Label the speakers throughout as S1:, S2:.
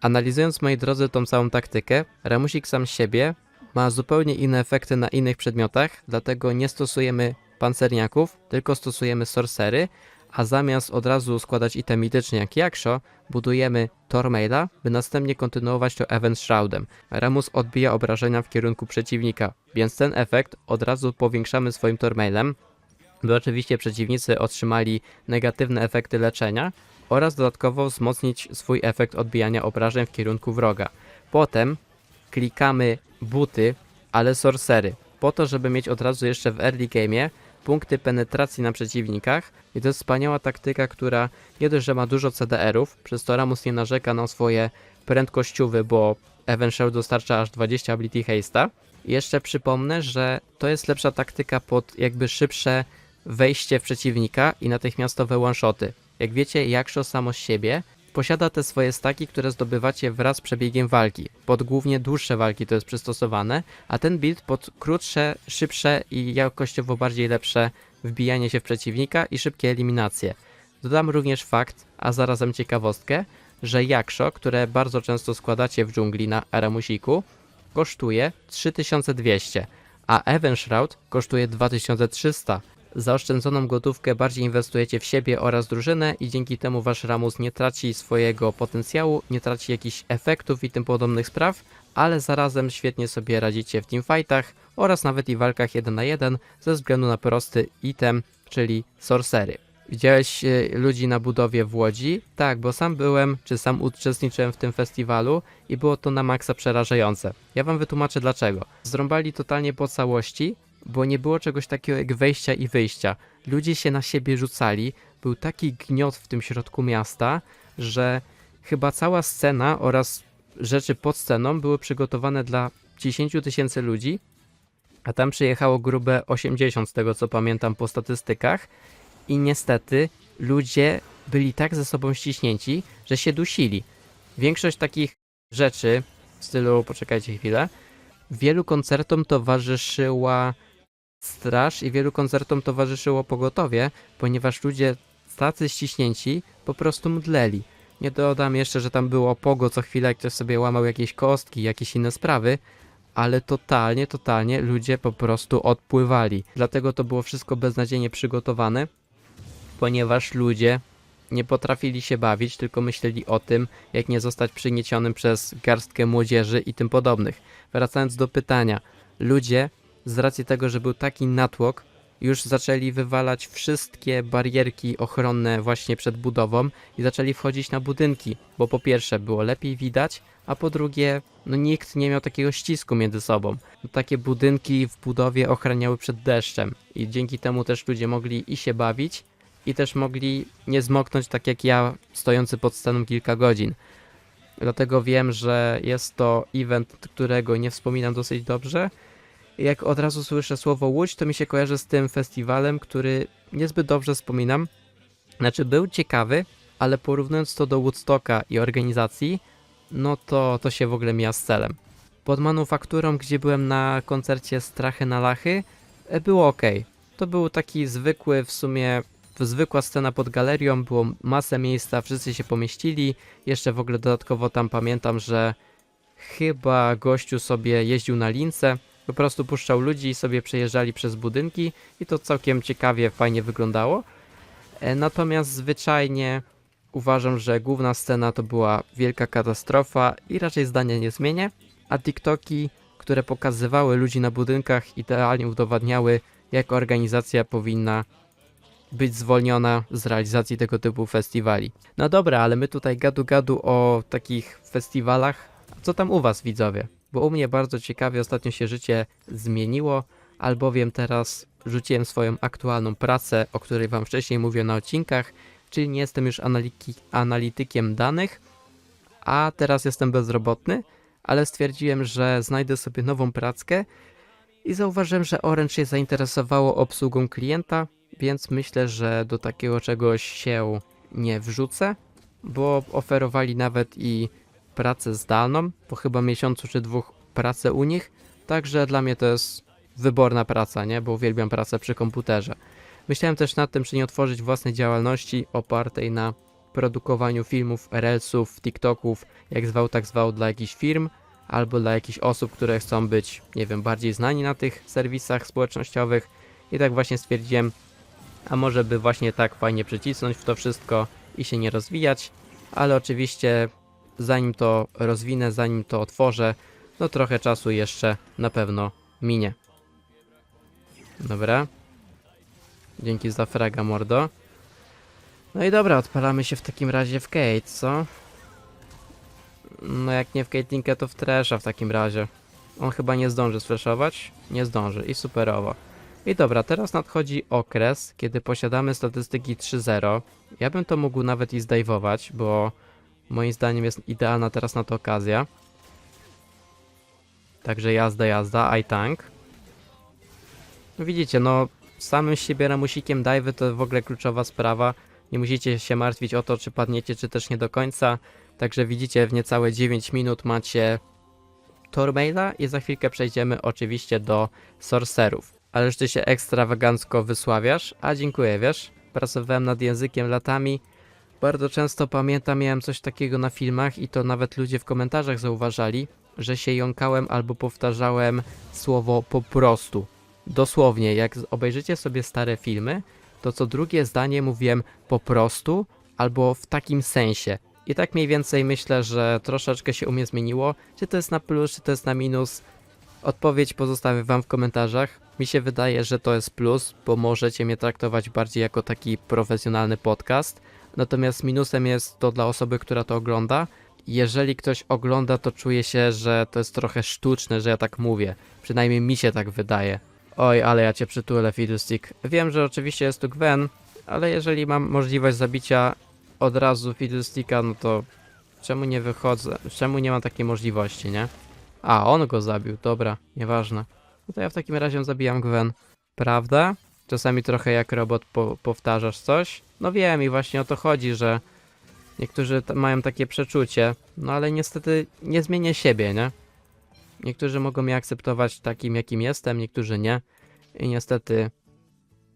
S1: Analizując, moi drodzy, tą całą taktykę, Ramusik sam siebie ma zupełnie inne efekty na innych przedmiotach, dlatego nie stosujemy pancerniaków, tylko stosujemy sorcery, a zamiast od razu składać item mityczny jak Jaksho, budujemy Tormaila, by następnie kontynuować to Event Shroudem. Ramus odbija obrażenia w kierunku przeciwnika, więc ten efekt od razu powiększamy swoim Tormailem, by oczywiście przeciwnicy otrzymali negatywne efekty leczenia oraz dodatkowo wzmocnić swój efekt odbijania obrażeń w kierunku wroga. Potem klikamy buty, ale sorcery, po to, żeby mieć od razu jeszcze w early game'ie punkty penetracji na przeciwnikach i to jest wspaniała taktyka, która nie dość, że ma dużo CDR-ów, przez to Ramus nie narzeka na swoje prędkościówy, bo Event Shell dostarcza aż 20 ability haste'a. Jeszcze przypomnę, że to jest lepsza taktyka pod jakby szybsze wejście w przeciwnika i natychmiastowe one-shoty. Jak wiecie, Jaksho samo z siebie posiada te swoje staki, które zdobywacie wraz z przebiegiem walki. Pod głównie dłuższe walki to jest przystosowane, a ten build pod krótsze, szybsze i jakościowo bardziej lepsze wbijanie się w przeciwnika i szybkie eliminacje. Dodam również fakt, a zarazem ciekawostkę, że Jaksho, które bardzo często składacie w dżungli na Aramusiku, kosztuje 3200, a Even Shroud kosztuje 2300. Zaoszczędzoną gotówkę bardziej inwestujecie w siebie oraz drużynę i dzięki temu wasz Ramus nie traci swojego potencjału, nie traci jakichś efektów i tym podobnych spraw, ale zarazem świetnie sobie radzicie w teamfightach oraz nawet i walkach 1 na 1 ze względu na prosty item, czyli sorcery. Widziałeś e, ludzi na budowie w Łodzi? Tak, bo sam byłem, czy sam uczestniczyłem w tym festiwalu i było to na maksa przerażające. Ja wam wytłumaczę dlaczego. Zrąbali totalnie po całości, bo nie było czegoś takiego jak wejścia i wyjścia. Ludzie się na siebie rzucali, był taki gniot w tym środku miasta, że chyba cała scena oraz rzeczy pod sceną były przygotowane dla 10 tysięcy ludzi, a tam przyjechało grube 80 z tego co pamiętam po statystykach i niestety ludzie byli tak ze sobą ściśnięci, że się dusili. Większość takich rzeczy w stylu, poczekajcie chwilę, wielu koncertom towarzyszyła straż i wielu koncertom towarzyszyło pogotowie, ponieważ ludzie tacy ściśnięci po prostu mdleli. Nie dodam jeszcze, że tam było pogo co chwilę, ktoś sobie łamał jakieś kostki, jakieś inne sprawy, ale totalnie, totalnie ludzie po prostu odpływali. Dlatego to było wszystko beznadziejnie przygotowane, ponieważ ludzie nie potrafili się bawić, tylko myśleli o tym, jak nie zostać przygniecionym przez garstkę młodzieży i tym podobnych. Wracając do pytania, ludzie z racji tego, że był taki natłok, już zaczęli wywalać wszystkie barierki ochronne właśnie przed budową i zaczęli wchodzić na budynki, bo po pierwsze było lepiej widać, a po drugie, no nikt nie miał takiego ścisku między sobą. No, takie budynki w budowie ochraniały przed deszczem i dzięki temu też ludzie mogli i się bawić, i też mogli nie zmoknąć tak jak ja, stojący pod sceną kilka godzin. Dlatego wiem, że jest to event, którego nie wspominam dosyć dobrze. Jak od razu słyszę słowo Łódź, to mi się kojarzy z tym festiwalem, który niezbyt dobrze wspominam. Znaczy, był ciekawy, ale porównując to do Woodstocka i organizacji, no to to się w ogóle mija z celem. Pod manufakturą, gdzie byłem na koncercie Strachy na Lachy, e, było ok. To był taki zwykły, w sumie zwykła scena pod galerią, było masę miejsca, wszyscy się pomieścili. Jeszcze w ogóle dodatkowo tam pamiętam, że chyba gościu sobie jeździł na lince, po prostu puszczał ludzi i sobie przejeżdżali przez budynki i to całkiem ciekawie, fajnie wyglądało. E, Natomiast zwyczajnie uważam, że główna scena to była wielka katastrofa i raczej zdania nie zmienię, a TikToki, które pokazywały ludzi na budynkach, idealnie udowadniały, jak organizacja powinna być zwolniona z realizacji tego typu festiwali. No dobra, ale my tutaj gadu gadu o takich festiwalach. Co tam u was widzowie? Bo u mnie bardzo ciekawie ostatnio się życie zmieniło, albowiem teraz rzuciłem swoją aktualną pracę, o której wam wcześniej mówię na odcinkach, czyli nie jestem już analitykiem danych, a teraz jestem bezrobotny, ale stwierdziłem, że znajdę sobie nową prackę i zauważyłem, że Orange się zainteresowało obsługą klienta, więc myślę, że do takiego czegoś się nie wrzucę, bo oferowali nawet i pracę zdalną, po chyba miesiącu czy dwóch pracę u nich, także dla mnie to jest wyborna praca, nie? Bo uwielbiam pracę przy komputerze. Myślałem też nad tym, czy nie otworzyć własnej działalności opartej na produkowaniu filmów, reelsów, TikToków, jak zwał, tak zwał, dla jakichś firm albo dla jakichś osób, które chcą być, nie wiem, bardziej znani na tych serwisach społecznościowych. I tak właśnie stwierdziłem, a może by właśnie tak fajnie przycisnąć w to wszystko i się nie rozwijać, ale oczywiście zanim to rozwinę, zanim to otworzę, no trochę czasu jeszcze na pewno minie. Dobra. Dzięki za fraga, mordo. No i dobra, odpalamy się w takim razie w Kate, co? No jak nie w Caitlynkę, to w Tresha w takim razie. On chyba nie zdąży sfreshować? Nie zdąży i superowo. I dobra, teraz nadchodzi okres, kiedy posiadamy statystyki 3.0. Ja bym to mógł nawet i zdajwować, bo moim zdaniem jest idealna teraz na to okazja. Także jazda, jazda, I tank. No Widzicie, no samym siebie ramusikiem dive'y to w ogóle kluczowa sprawa. Nie musicie się martwić o to, czy padniecie, czy też nie do końca. Także widzicie, w niecałe 9 minut macie Tormaila i za chwilkę przejdziemy oczywiście do Sorcerów. Ależ ty się ekstrawagancko wysławiasz, a dziękuję, wiesz? Pracowałem nad językiem latami. Bardzo często pamiętam, miałem coś takiego na filmach i to nawet ludzie w komentarzach zauważali, że się jąkałem albo powtarzałem słowo po prostu. Dosłownie, jak obejrzycie sobie stare filmy, to co drugie zdanie mówiłem po prostu albo w takim sensie. I tak mniej więcej myślę, że troszeczkę się u mnie zmieniło. Czy to jest na plus, czy to jest na minus? Odpowiedź pozostawię wam w komentarzach. Mi się wydaje, że to jest plus, bo możecie mnie traktować bardziej jako taki profesjonalny podcast. Natomiast minusem jest to dla osoby, która to ogląda. Jeżeli ktoś ogląda, to czuje się, że to jest trochę sztuczne, że ja tak mówię. Przynajmniej mi się tak wydaje. Oj, ale ja cię przytulę, Fiddlestick. Wiem, że oczywiście jest tu Gwen, ale jeżeli mam możliwość zabicia od razu Fiddlesticka, no to czemu nie wychodzę? Czemu nie mam takiej możliwości, nie? A, on go zabił, dobra, nieważne. No to ja w takim razie zabijam Gwen. Prawda? Czasami trochę jak robot po powtarzasz coś. No wiem i właśnie o to chodzi, że niektórzy mają takie przeczucie, no ale niestety nie zmienię siebie, nie? Niektórzy mogą mnie akceptować takim, jakim jestem, niektórzy nie. I niestety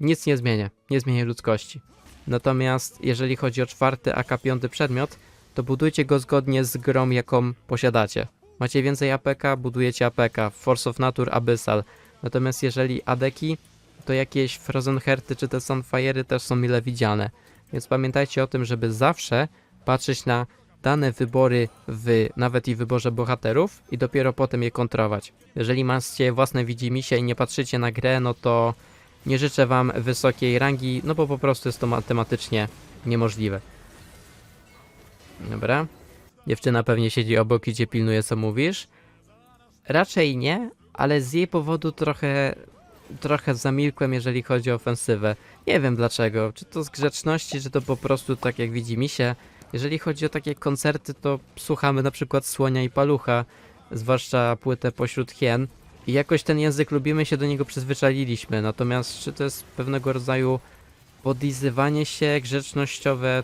S1: nic nie zmienię, nie zmienię ludzkości. Natomiast jeżeli chodzi o czwarty AK piąty przedmiot, to budujcie go zgodnie z grą, jaką posiadacie. Macie więcej APK, budujecie APK, Force of Nature, Abyssal. Natomiast jeżeli adeki, to jakieś Frozen Hearty czy te Sunfire'y też są mile widziane. Więc pamiętajcie o tym, żeby zawsze patrzeć na dane wybory w nawet i wyborze bohaterów i dopiero potem je kontrować. Jeżeli macie własne widzimisię i nie patrzycie na grę, no to nie życzę wam wysokiej rangi, no bo po prostu jest to matematycznie niemożliwe. Dobra. Dziewczyna pewnie siedzi obok i cię pilnuje, co mówisz. Raczej nie, ale z jej powodu trochę, trochę zamilkłem, jeżeli chodzi o ofensywę. Nie wiem dlaczego. Czy to z grzeczności, czy to po prostu tak jak widzi mi się. Jeżeli chodzi o takie koncerty, to słuchamy na przykład Słonia i Palucha, zwłaszcza płytę Pośród Hien. I jakoś ten język lubimy, się do niego przyzwyczailiśmy. Natomiast czy to jest pewnego rodzaju podlizywanie się, grzecznościowe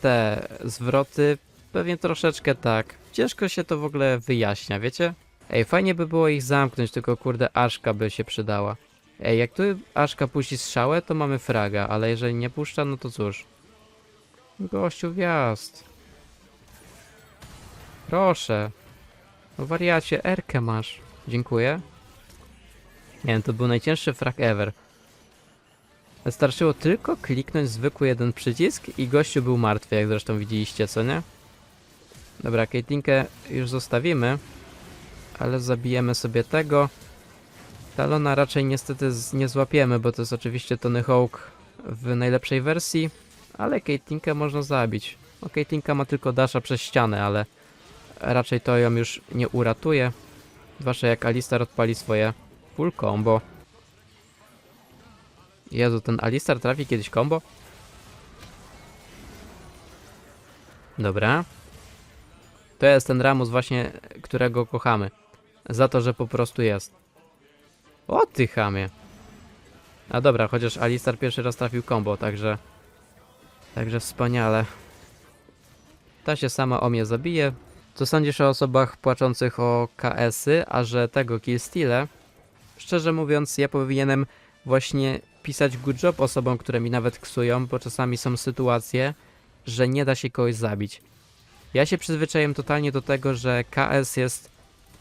S1: te zwroty? Pewnie troszeczkę tak. Ciężko się to w ogóle wyjaśnia, wiecie? Ej, fajnie by było ich zamknąć, tylko kurde, Aszka by się przydała. Ej, jak tu Aszka puści strzałę, to mamy fraga, ale jeżeli nie puszcza, no to cóż. Gościu wjazd. Proszę. No wariacie, Erkę masz. Dziękuję. Nie wiem, to był najcięższy frag ever. Wystarczyło tylko kliknąć zwykły jeden przycisk i gościu był martwy, jak zresztą widzieliście, co nie? Dobra, Caitlinkę już zostawimy, ale zabijemy sobie tego. Talona raczej niestety nie złapiemy, bo to jest oczywiście Tony Hawk w najlepszej wersji, ale Caitlinkę można zabić. No, Caitlinka ma tylko dasza przez ścianę, ale raczej to ją już nie uratuje. Zwłaszcza jak Alistar odpali swoje full combo. Jezu, ten Alistar trafi kiedyś combo? Dobra. To jest ten Ramus właśnie, którego kochamy. Za to, że po prostu jest. O ty chamie. A dobra, chociaż Alistar pierwszy raz trafił combo, także... Także wspaniale. Ta się sama o mnie zabije. Co sądzisz o osobach płaczących o KS-y, a że tego killstile? Szczerze mówiąc, ja powinienem właśnie pisać good job osobom, które mi nawet ksują, bo czasami są sytuacje, że nie da się kogoś zabić. Ja się przyzwyczaiłem totalnie do tego, że KS jest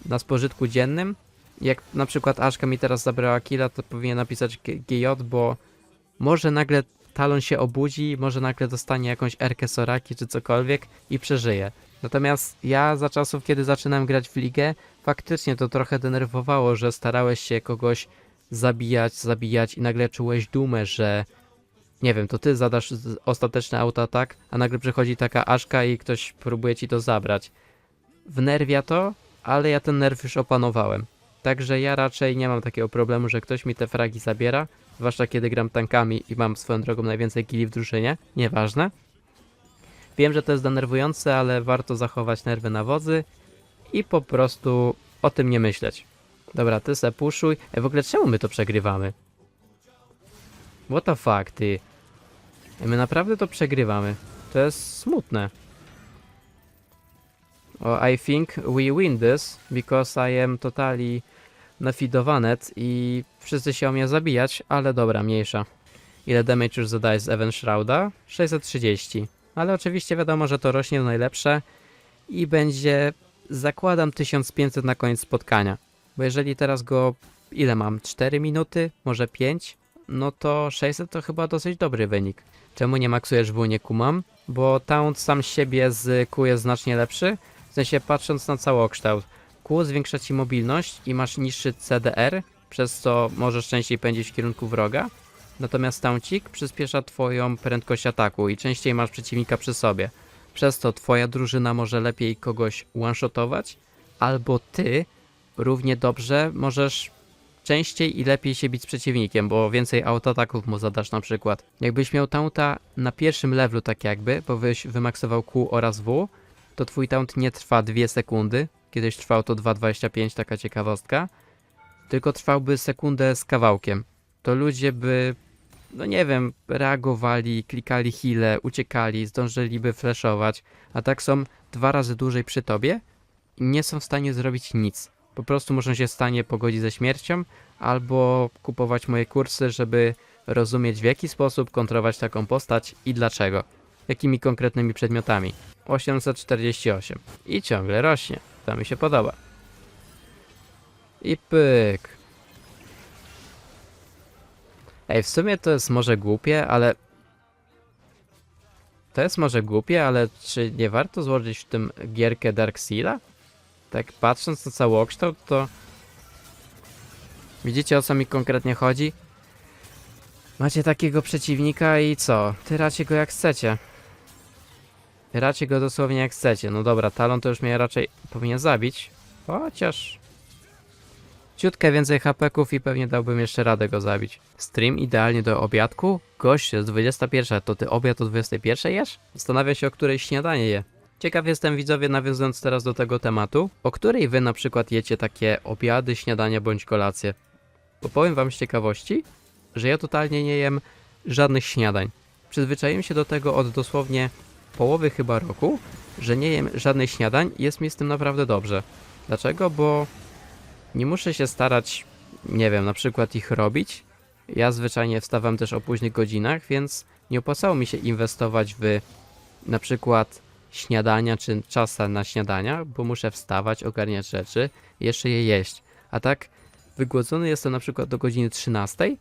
S1: na spożytku dziennym. Jak na przykład Aszka mi teraz zabrała killa, to powinien napisać GJ, bo może nagle Talon się obudzi, może nagle dostanie jakąś erkę Soraki czy cokolwiek i przeżyje. Natomiast ja za czasów, kiedy zaczynałem grać w ligę, faktycznie to trochę denerwowało, że starałeś się kogoś zabijać, zabijać i nagle czułeś dumę, że nie wiem, to ty zadasz ostateczny autoatak, a nagle przychodzi taka Aszka i ktoś próbuje ci to zabrać. Wnerwia to, ale ja ten nerw już opanowałem. Także ja raczej nie mam takiego problemu, że ktoś mi te fragi zabiera, zwłaszcza kiedy gram tankami i mam swoją drogą najwięcej killi w drużynie, nieważne. Wiem, że to jest denerwujące, ale warto zachować nerwy na wodzy i po prostu o tym nie myśleć. Dobra, ty se puszuj. Ej, w ogóle czemu my to przegrywamy? What the fuck, ty? Ej, my naprawdę to przegrywamy. To jest smutne. I think we win this because I am totally nafidowanet i wszyscy się o mnie zabijać, ale dobra, mniejsza. Ile damage już zadaje z Even Shrouda? 630. Ale oczywiście wiadomo, że to rośnie w najlepsze i będzie, zakładam, 1500 na koniec spotkania. Bo jeżeli teraz go, ile mam? 4 minuty? Może 5? No to 600 to chyba dosyć dobry wynik. Czemu nie maksujesz W, nie kumam? Bo Taunt sam siebie z Q jest znacznie lepszy, sensie patrząc na całokształt. Q zwiększa ci mobilność i masz niższy CDR, przez co możesz częściej pędzić w kierunku wroga. Natomiast Tauncik przyspiesza twoją prędkość ataku i częściej masz przeciwnika przy sobie. Przez to twoja drużyna może lepiej kogoś one-shotować, albo ty równie dobrze możesz częściej i lepiej się bić z przeciwnikiem, bo więcej autoataków mu zadasz na przykład. Jakbyś miał taunta na pierwszym levelu tak jakby, bo byś wymaksował Q oraz W, to twój taunt nie trwa 2 sekundy, kiedyś trwał to 2,25, taka ciekawostka, tylko trwałby sekundę z kawałkiem. To ludzie by, no nie wiem, reagowali, klikali heale, uciekali, zdążyliby flashować, a tak są dwa razy dłużej przy tobie i nie są w stanie zrobić nic. Po prostu muszą się w stanie pogodzić ze śmiercią, albo kupować moje kursy, żeby rozumieć w jaki sposób kontrolować taką postać i dlaczego. Jakimi konkretnymi przedmiotami. 848. I ciągle rośnie. To mi się podoba. I pyk. Ej, w sumie to jest może głupie, ale... To jest może głupie, ale czy nie warto złożyć w tym gierkę Darkseala? Tak patrząc na całokształt, to... Widzicie o co mi konkretnie chodzi? Macie takiego przeciwnika i co? Tyracie go jak chcecie. Tyracie go dosłownie jak chcecie. No dobra, talon to już mnie raczej powinien zabić. Chociaż... Ciutkę więcej hapeków i pewnie dałbym jeszcze radę go zabić. Stream idealnie do obiadku? Gość, jest 21, to ty obiad o 21 jesz? Zastanawia się o której śniadanie je. Ciekaw jestem widzowie, nawiązując teraz do tego tematu, o której wy na przykład jecie takie obiady, śniadania bądź kolacje. Bo powiem wam z ciekawości, że ja totalnie nie jem żadnych śniadań. Przyzwyczaiłem się do tego od dosłownie połowy chyba roku, że nie jem żadnych śniadań jest mi z tym naprawdę dobrze. Dlaczego? Bo nie muszę się starać, nie wiem, na przykład ich robić. Ja zwyczajnie wstawam też o późnych godzinach, więc nie opłacało mi się inwestować w na przykład śniadania czy czasa na śniadania, bo muszę wstawać, ogarniać rzeczy jeszcze je jeść. A tak wygłodzony jestem na przykład do godziny 13,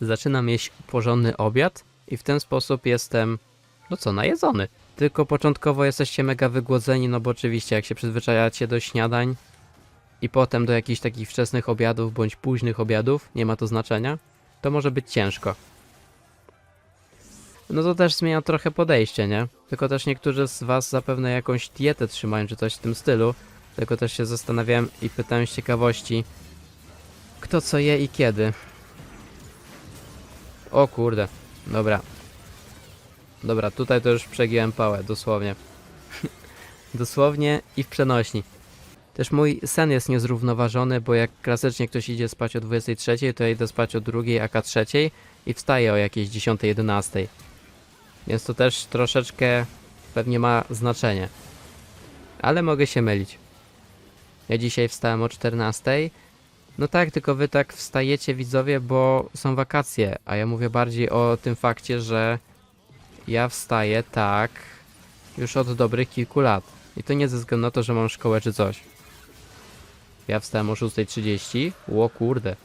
S1: zaczynam jeść porządny obiad i w ten sposób jestem, no co, najedzony. Tylko początkowo jesteście mega wygłodzeni, no bo oczywiście jak się przyzwyczajacie do śniadań i potem do jakichś takich wczesnych obiadów bądź późnych obiadów, nie ma to znaczenia, to może być ciężko. No to też zmienia trochę podejście, nie? Tylko też niektórzy z was zapewne jakąś dietę trzymają, czy coś w tym stylu. Tylko też się zastanawiałem i pytałem z ciekawości, kto co je i kiedy. O kurde, dobra. Dobra, tutaj to już przegiąłem pałę, dosłownie. dosłownie i w przenośni. Też mój sen jest niezrównoważony, bo jak klasycznie ktoś idzie spać o 23, to ja idę spać o 2, aka 3 i wstaję o jakieś 10-11. Więc to też troszeczkę pewnie ma znaczenie. Ale mogę się mylić. Ja dzisiaj wstałem o 14. No tak, tylko wy tak wstajecie widzowie, bo są wakacje, a ja mówię bardziej o tym fakcie, że Ja wstaję tak już od dobrych kilku lat. I to nie ze względu na to, że mam szkołę czy coś. Ja wstałem o 6.30. Ło kurde.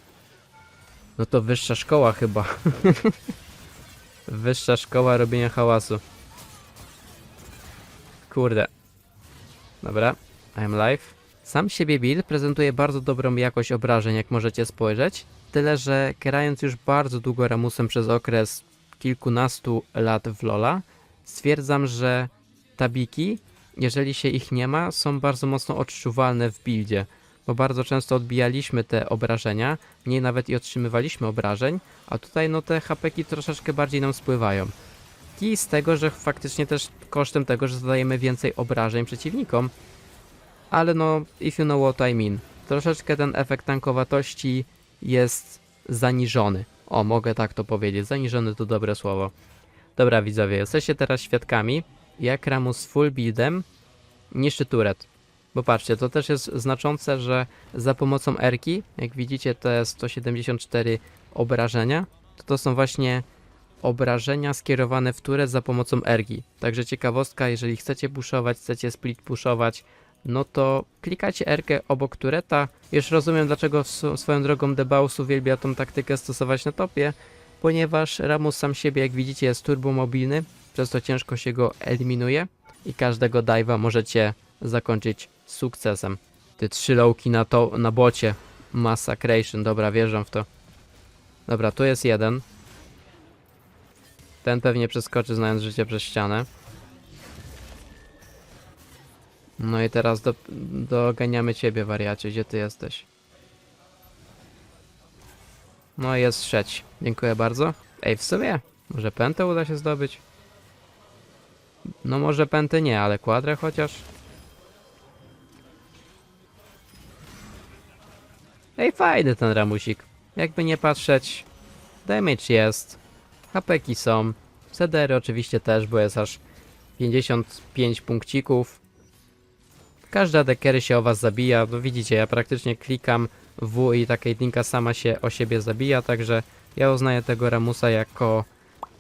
S1: No to wyższa szkoła chyba. wyższa szkoła robienia hałasu. Kurde. Dobra, I'm live. Sam siebie build prezentuje bardzo dobrą jakość obrażeń, jak możecie spojrzeć. Tyle, że grając już bardzo długo Ramusem przez okres kilkunastu lat w Lola, stwierdzam, że tabiki, jeżeli się ich nie ma, są bardzo mocno odczuwalne w buildzie, bo bardzo często odbijaliśmy te obrażenia, mniej nawet i otrzymywaliśmy obrażeń, a tutaj no te hapeki troszeczkę bardziej nam spływają. I z tego, że faktycznie też kosztem tego, że zadajemy więcej obrażeń przeciwnikom, ale no, if you know what I mean, troszeczkę ten efekt tankowatości jest zaniżony. O, mogę tak to powiedzieć, zaniżony to dobre słowo. Dobra widzowie, jesteście teraz świadkami, jak Ramus full buildem niszczy turet. Bo patrzcie, to też jest znaczące, że za pomocą Erki, jak widzicie te 174 obrażenia, to to są właśnie obrażenia skierowane w turet za pomocą Ergi. Także ciekawostka, jeżeli chcecie puszować, chcecie split puszować, no to klikacie Erkę obok tureta. Już rozumiem, dlaczego sw- swoją drogą Debaus uwielbia tą taktykę stosować na topie, ponieważ Ramus sam siebie, jak widzicie, jest turbomobilny, przez to ciężko się go eliminuje i każdego dive'a możecie zakończyć sukcesem. Te trzy lowki na, to, na bocie. Massacration, dobra, wierzę w to. Dobra, tu jest jeden. Ten pewnie przeskoczy, znając życie przez ścianę. No i teraz do, doganiamy ciebie, wariacie. Gdzie ty jesteś? No jest trzeci. Dziękuję bardzo. Ej, w sumie, może pętę uda się zdobyć? No może pętę nie, ale kwadrę chociaż? Ej, fajny ten ramusik. Jakby nie patrzeć, damage jest, hapeki są, cedery oczywiście też, bo jest aż 55 punkcików. Każda dekery się o was zabija, no widzicie, ja praktycznie klikam W i ta Caitlynka sama się o siebie zabija, także ja uznaję tego Ramusa jako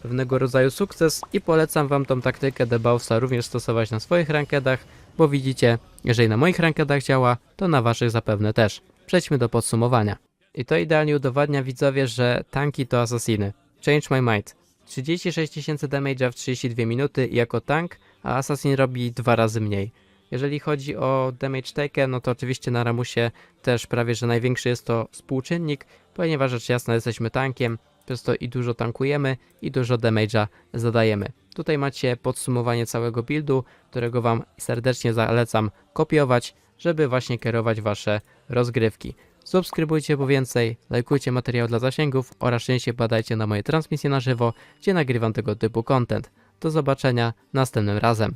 S1: pewnego rodzaju sukces i polecam wam tą taktykę debausa również stosować na swoich rankedach, bo widzicie, jeżeli na moich rankedach działa, to na waszych zapewne też. Przejdźmy do podsumowania. I to idealnie udowadnia widzowie, że tanki to asasiny. Change my mind. 36 tysięcy damage'a w 32 minuty jako tank, a assassin robi dwa razy mniej. Jeżeli chodzi o damage taken, no to oczywiście na Ramusie też prawie, że największy jest to współczynnik, ponieważ rzecz jasna jesteśmy tankiem, przez to i dużo tankujemy i dużo damage'a zadajemy. Tutaj macie podsumowanie całego buildu, którego Wam serdecznie zalecam kopiować, żeby właśnie kierować Wasze rozgrywki. Subskrybujcie po więcej, lajkujcie materiał dla zasięgów oraz częściej badajcie na moje transmisje na żywo, gdzie nagrywam tego typu content. Do zobaczenia następnym razem.